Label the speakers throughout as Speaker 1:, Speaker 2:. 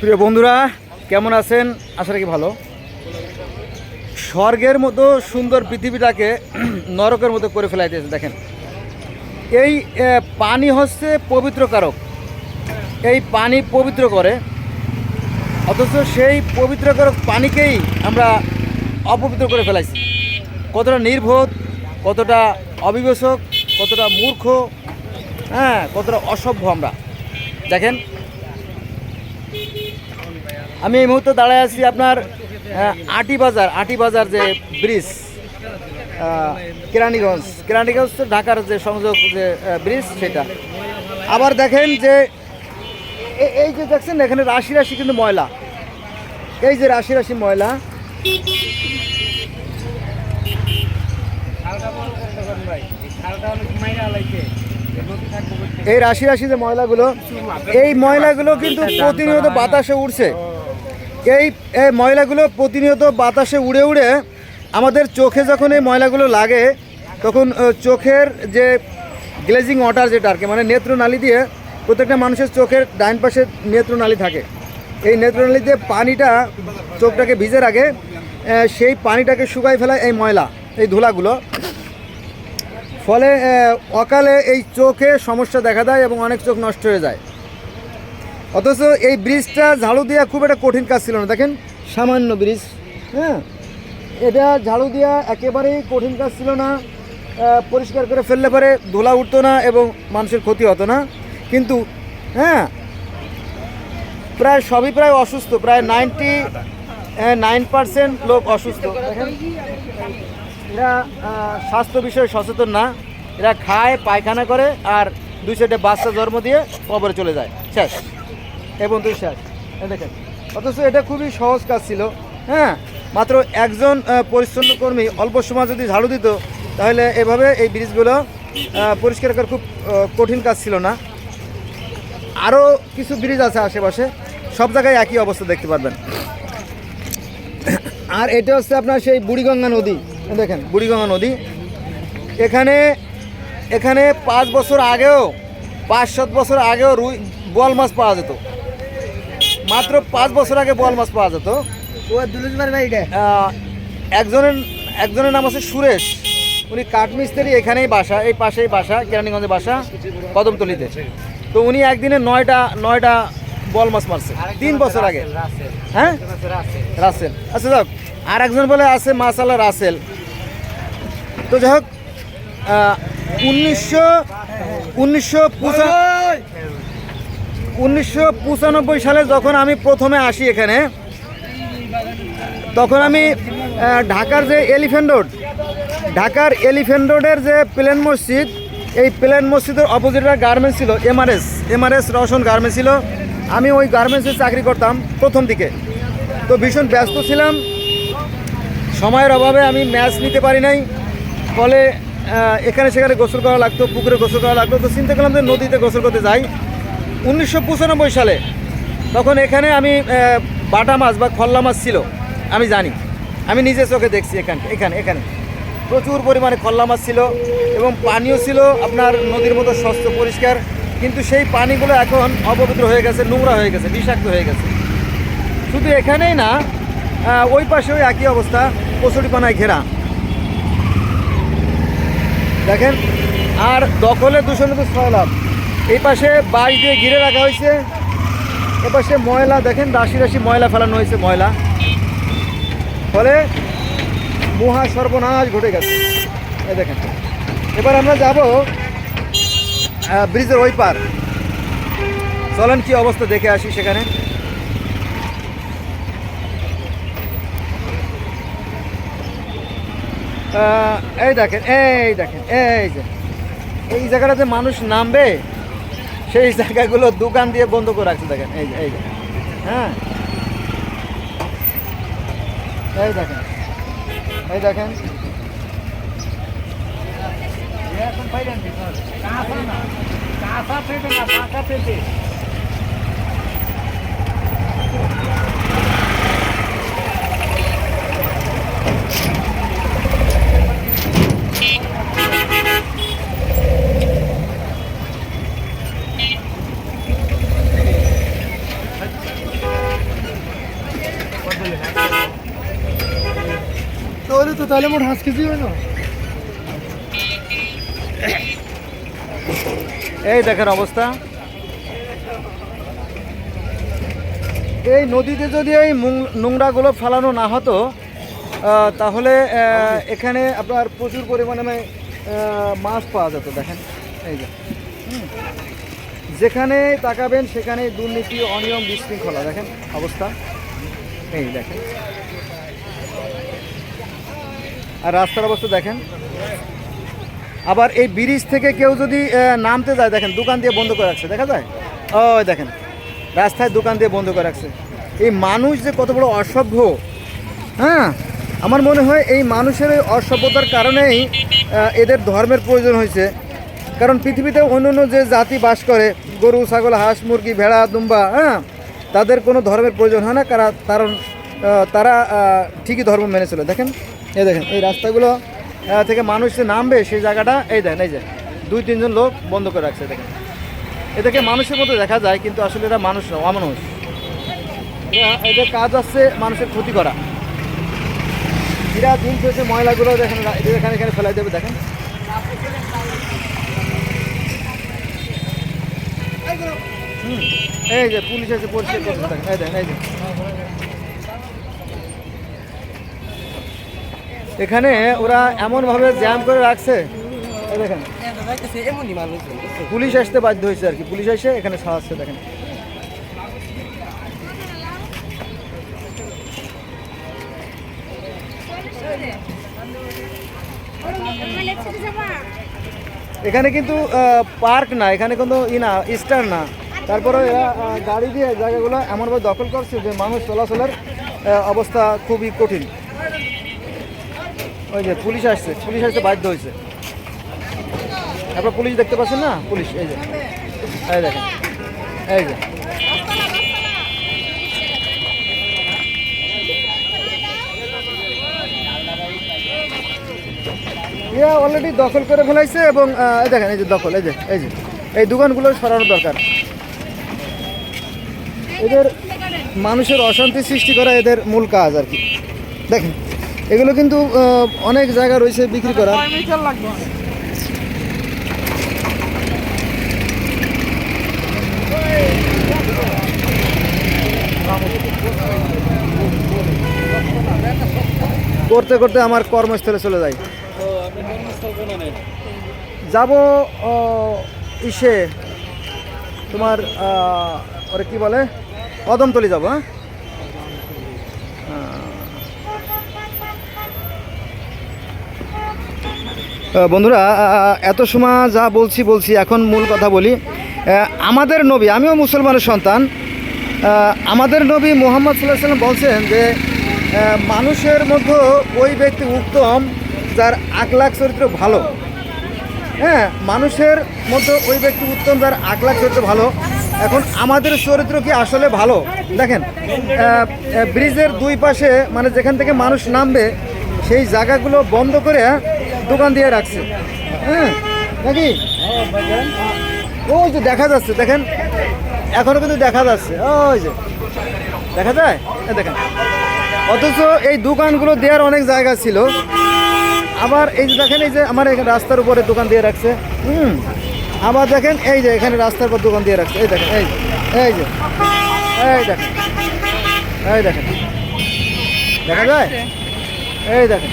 Speaker 1: প্রিয় বন্ধুরা, কেমন আছেন? আশা রাখি ভালো। স্বর্গের মতো সুন্দর পৃথিবীটাকে নরকের মতো করে ফেলাইতেছে দেখেন। এই পানি হচ্ছে পবিত্রকারক এই পানি পবিত্র করে। অথচ সেই পবিত্রকারক পানিকেই আমরা অপবিত্র করে ফেলাইছি। কতটা নির্বোধ, কতটা অবিবেচক, কতটা মূর্খ হ্যাঁ কতটা অসভ্য আমরা। দেখেন আমি এই মুহূর্তে দাঁড়ায় আছি আপনার আটি বাজার আটি বাজার যে ব্রিজ কেরানীগঞ্জ। কেরানীগঞ্জ তো ঢাকার যে সংযোগ যে ব্রিজ সেটা। আবার দেখেন যে এই যে দেখছেন, এখানে রাশি রাশি কিন্তু ময়লা। এই যে রাশি রাশি ময়লা। এই রাশি রাশি যে ময়লাগুলো, এই ময়লাগুলো কিন্তু প্রতিনিয়ত বাতাসে উড়ছে। এই এই ময়লাগুলো প্রতিনিয়ত বাতাসে উড়ে উড়ে আমাদের চোখে যখন এই ময়লাগুলো লাগে, তখন চোখের যে গ্লেজিং ওয়াটার যেটা আর কি মানে নেত্রনালী দিয়ে প্রত্যেকটা মানুষের চোখের ডাইন পাশে নেত্রনালী থাকে। এই নেত্রনালী দিয়ে পানিটা চোখটাকে ভিজে রাখে সেই পানিটাকে শুকাই ফেলায় এই ময়লা, এই ধুলাগুলো। ফলে অকালে এই চোখে সমস্যা দেখা দেয় এবং অনেক চোখ নষ্ট হয়ে যায়। অথচ এই ব্রিজটা ঝাড়ু দেওয়া খুব একটা কঠিন কাজ ছিল না। দেখেন, সামান্য ব্রিজ হ্যাঁ? এটা ঝাড়ু দেওয়া একেবারেই কঠিন কাজ ছিল না। পরিষ্কার করে ফেললে পরে ধোলা উঠতো না এবং মানুষের ক্ষতি হতো না। কিন্তু হ্যাঁ প্রায় সবই প্রায় অসুস্থ, প্রায় নাইনটি নাইন পার্সেন্ট লোক অসুস্থ। এরা স্বাস্থ্য বিষয়ে সচেতন না। এরা খায়, পায়খানা করে আর দুই সাইডে বাচ্চা জন্ম দিয়ে কবরে চলে যায়। শেষ। এবং শেষ এই দেখেন, অথচ এটা খুবই সহজ কাজ ছিল। হ্যাঁ মাত্র একজন পরিচ্ছন্ন কর্মী অল্প সময় যদি ঝাড়ু দিত, তাহলে এভাবে এই ব্রিজগুলো পরিষ্কার করা খুব কঠিন কাজ ছিল না। আরও কিছু ব্রিজ আছে আশেপাশে, সব জায়গায় একই অবস্থা দেখতে পারবেন। আর এটা হচ্ছে আপনার সেই বুড়িগঙ্গা নদী। দেখেন, বুড়িগঙ্গা নদী। এখানে এখানে পাঁচ বছর আগেও, পাঁচ সাত বছর আগেও রুই, বোয়াল মাছ পাওয়া যেত। মাত্র পাঁচ বছর আগে বোয়াল মাছ পাওয়া যেত। একজনের একজনের নাম আছে সুরেশ। উনি কাঠমিস্ত্রি এখানেই বাসা এই পাশেই বাসা কেরানীগঞ্জে বাসা কদমতলিতে। তো উনি একদিনে নয়টা নয়টা বল মাছ মারছে। তিন বছর আগে। হ্যাঁ? রাসেল। আচ্ছা যাক আর একজন বলে আছে মাসালা রাসেল। তো যাই হোক উনিশশো উনিশশো উনিশশো পঁচানব্বই সালে যখন আমি প্রথমে আসি এখানে, তখন আমি ঢাকার যে এলিফ্যান্ট রোড, ঢাকার এলিফ্যান্ট রোডের যে প্লেন মসজিদ, এই প্লেন মসজিদের অপোজিটে গার্মেন্টস ছিল এমআরএস এমআরএস রওশন গার্মেন্টস ছিল। আমি ওই গার্মেন্টসে চাকরি করতাম প্রথম দিকে। তো ভীষণ ব্যস্ত ছিলাম। সময়ের অভাবে আমি ম্যাচ নিতে পারি নাই। ফলে এখানে সেখানে গোসল করা লাগতো, পুকুরে গোসল করা লাগতো। তো চিন্তা করলাম যে নদীতে গোসল করতে যাই। উনিশশো পঁচানব্বই সালে তখন এখানে আমি বাটা মাছ বা খল্লা মাছ ছিল, আমি জানি। আমি নিজে চোখে দেখছি এখানে এখানে এখানে। প্রচুর পরিমাণে খল্লা মাছ ছিল এবং পানিও ছিল, আপনার নদীর মতো স্বচ্ছ, পরিষ্কার। কিন্তু সেই পানিগুলো এখন অপবিত্র হয়ে গেছে, নোংরা হয়ে গেছে, বিষাক্ত হয়ে গেছে। শুধু এখানেই না ওই পাশেও একই অবস্থা, কচুরিপানায় ঘেরা। দেখেন, আর দখলে দূষণে তো সয়লাভ এই পাশে বাঁশ দিয়ে ঘিরে রাখা হয়েছে। এ পাশে ময়লা, দেখেন রাশি রাশি ময়লা ফেলানো হয়েছে, ময়লা। ফলে মহা সর্বনাশ ঘটে গেছে। এই দেখেন। এবার আমরা যাব ব্রিজের ওই পার। চলেন কি অবস্থা দেখে আসি সেখানে। এই দেখেন এই দেখেন, এই যে। এই জায়গাটাতে মানুষ নামবে? সেই জায়গাগুলো দোকান দিয়ে বন্ধ করে রাখছে, দেখেন, এই এই হ্যাঁ? এই দেখেন এই দেখেন।
Speaker 2: কাঁচা পেটে না কাঁচা পেটে তাহলে মোট হাঁস কেজি হয় না?
Speaker 1: এই দেখেন অবস্থা। এই নদীতে যদি এই নোংরাগুলো ফেলানো না হতো তাহলে এখানে আপনার প্রচুর পরিমাণে মাছ পাওয়া যেত, দেখেন। এই যে। যেখানে তাকাবেন সেখানে দুর্নীতি, অনিয়ম, বিশৃঙ্খলা, দেখেন অবস্থা। এই দেখেন। আর রাস্তার অবস্থা দেখেন। আবার এই ব্রিজ থেকে কেউ যদি নামতে যায়, দেখেন, দোকান দিয়ে বন্ধ করে রাখছে, দেখা যায়? ও দেখেন, রাস্তায় দোকান দিয়ে বন্ধ করে রাখছে। এই মানুষ যে কত বড় অসভ্য হ্যাঁ? আমার মনে হয় এই মানুষের এই অসভ্যতার কারণেই এদের ধর্মের প্রয়োজন হয়েছে। কারণ পৃথিবীতে অন্য অন্য যে জাতি বাস করে, গরু, ছাগল, হাঁস, মুরগি, ভেড়া, দুম্বা হ্যাঁ? তাদের কোনো ধর্মের প্রয়োজন হয় না কারণ তারা ঠিকই ধর্ম মেনে চলে। দেখেন এই দেখেন, এই রাস্তাগুলো থেকে মানুষ নামবে সেই জায়গাটা, এই দেখেন, এই যে, দুই তিনজন লোক বন্ধ করে রাখছে, দেখেন। এদেরকে মানুষের মতো দেখা যায়, কিন্তু আসলে এরা মানুষ না, অমানুষ। এদের কাজ আছে মানুষের ক্ষতি করা। এরা দিন শেষে ময়লাগুলো দেখেন এখানে এখানে ফেলাই দেবে, দেখেন। এই যে পুলিশ এসে পরিষ্কার করছে, দেখেন, এই দেখেন, এই যে এখানে ওরা এমনভাবে জ্যাম করে রাখছে। দেখেন। পুলিশ আসতে বাধ্য হয়েছে আর কি। পুলিশ এসে এখানে সাহায্য দেখেন। এখানে কিন্তু পার্ক না এখানে কিন্তু ই না স্টার না। তারপরে এরা গাড়ি দিয়ে জায়গাগুলো এমনভাবে দখল করছে যে মানুষ চলাচলের অবস্থা খুবই কঠিন। ওই যে পুলিশ আসছে, পুলিশ আসতে বাধ্য হয়েছে। আপনার পুলিশ দেখতে পাচ্ছেন না? পুলিশ, এই যে। এই দেখেন। এই যে। ইয়া অলরেডি দখল করে ফেলাইছে এবং দেখেন, এই যে দখল, এই যে এই যে। এই দোকানগুলো সরানো দরকার। এদের মানুষের অশান্তি সৃষ্টি করা এদের মূল কাজ আর কি। দেখেন। এগুলো কিন্তু অনেক জায়গা রয়েছে বিক্রি করা। করতে করতে আমার কর্মস্থলে চলে যাই। যাব ইসে, তোমার ওরে কি বলে? কদমতলি যাব হ্যাঁ? বন্ধুরা এত সময় যা বলছি বলছি, এখন মূল কথা বলি। আমাদের নবী, আমিও মুসলমানের সন্তান আমাদের নবী মোহাম্মদ সাল্লাহ সাল্লাম বলছেন যে মানুষের মধ্যে ওই ব্যক্তি উত্তম, যার আখলাখ চরিত্র ভালো। হ্যাঁ মানুষের মধ্যে ওই ব্যক্তি উত্তম, যার আখলাখ চরিত্র ভালো। এখন আমাদের চরিত্র কি আসলে ভালো? দেখেন ব্রিজের দুই পাশে মানে যেখান থেকে মানুষ নামবে, সেই জায়গাগুলো বন্ধ করে দোকান দিয়ে রাখছে। হ্যাঁ নাকি? ওই যে দেখা যাচ্ছে, দেখেন। এখনও কিন্তু দেখা যাচ্ছে। ওই যে, দেখা যায়? দেখেন। অথচ এই দোকানগুলো দেওয়ার অনেক জায়গা ছিল। আবার এই যে দেখেন, এই যে আমার এখানে রাস্তার উপরে দোকান দিয়ে রাখছে। হুম, আবার দেখেন, এই যে এখানে রাস্তার উপর দোকান দিয়ে রাখছে। এই দেখেন, এই এই যে, এই দেখেন এই দেখেন। দেখা যায়? এই দেখেন।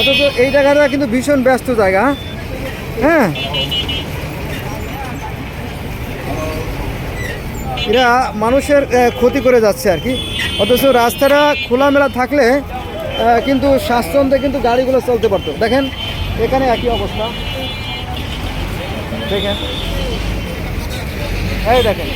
Speaker 1: অথচ এই জায়গাটা কিন্তু ভীষণ ব্যস্ত জায়গা হ্যাঁ? এরা মানুষের ক্ষতি করে যাচ্ছে আর কি। অথচ রাস্তাটা খোলামেলা থাকলে কিন্তু স্বাচ্ছন্দ্যে কিন্তু গাড়িগুলো চলতে পারতো। দেখেন, এখানে একই অবস্থা। দেখেন। এই দেখেন।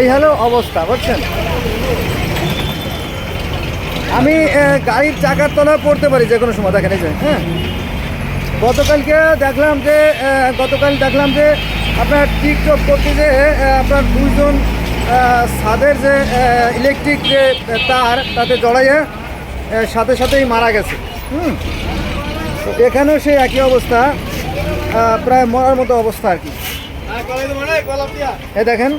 Speaker 1: এই হলো অবস্থা, বুঝছেন? আমি গাড়ির চাকার তলা পড়তে পারি যে কোনো সময়, দেখেন এই যে হ্যাঁ? গতকালকে দেখলাম যে গতকাল দেখলাম যে আপনার টিকটক করতে যে আপনার দুইজন ছাদের যে ইলেকট্রিক যে তার, তাতে জড়াইয়ে সাথে সাথেই মারা গেছে। হুম? এখানেও সেই একই অবস্থা প্রায় মরার মতো অবস্থা আর কি। দেখেন।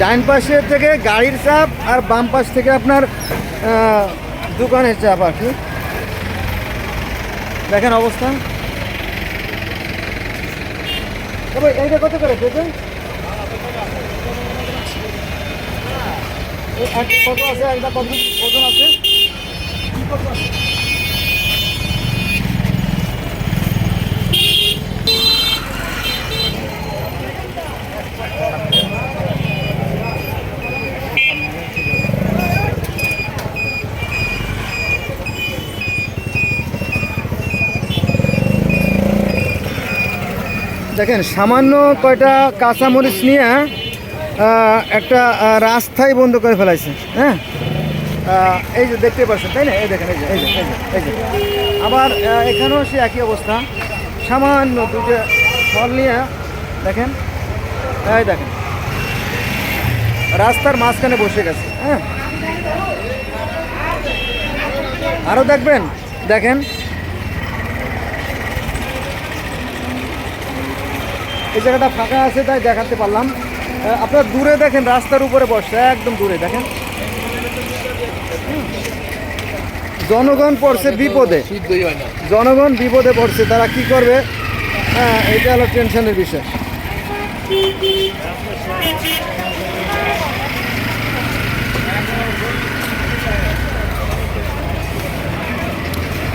Speaker 1: ডাইন পাশে থেকে গাড়ির চাপ আর বাম পাশ থেকে আপনার দোকানের চাপ আর কি। দেখেন অবস্থা। তবে এইটা কত করে এক কত আছে একটা কত ওজন আছে? দেখেন, সামান্য কয়টা কাঁচামরিচ নিয়ে একটা রাস্তায় বন্ধ করে ফেলাইছে হ্যাঁ? এই যে দেখতে পাচ্ছেন, তাই না? এই দেখেন, এই যে এই যে এই যে আবার এখানেও সে একই অবস্থা। সামান্য দুটো ফল নিয়ে, দেখেন, এই দেখেন। রাস্তার মাঝখানে বসে গেছে হ্যাঁ? আরও দেখবেন, দেখেন এই জায়গাটা ফাঁকা আছে, তাই দেখাতে পারলাম। আপনার দূরে দেখেন, রাস্তার উপরে বসছে একদম দূরে দেখেন। জনগণ পড়ছে বিপদে। জনগণ বিপদে পড়ছে, তারা কি করবে? হ্যাঁ এটা হলো টেনশনের বিষয়।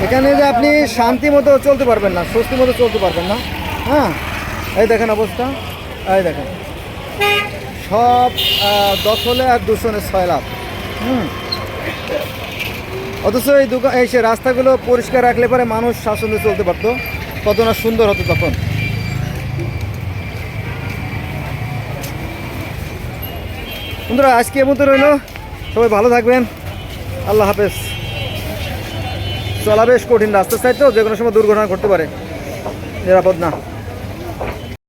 Speaker 1: এখানে যে আপনি শান্তি মতো চলতে পারবেন না, স্বস্তি মতো চলতে পারবেন না। হ্যাঁ এই দেখেন অবস্থা। এই দেখেন। সব দখলে আর দূষণে ছয় লাভ হুম। অথচ এই দোকান এই সে রাস্তাগুলো পরিষ্কার রাখলে পরে মানুষ শাসনে চলতে পারতো। কত না সুন্দর হতো তখন। বন্ধুরা, আজকে এর মতো রইল। সবাই ভালো থাকবেন। আল্লাহ হাফেজ। চলা বেশ কঠিন রাস্তার সাইড তো যে কোনো সময় দুর্ঘটনা ঘটতে পারে। নিরাপদ না।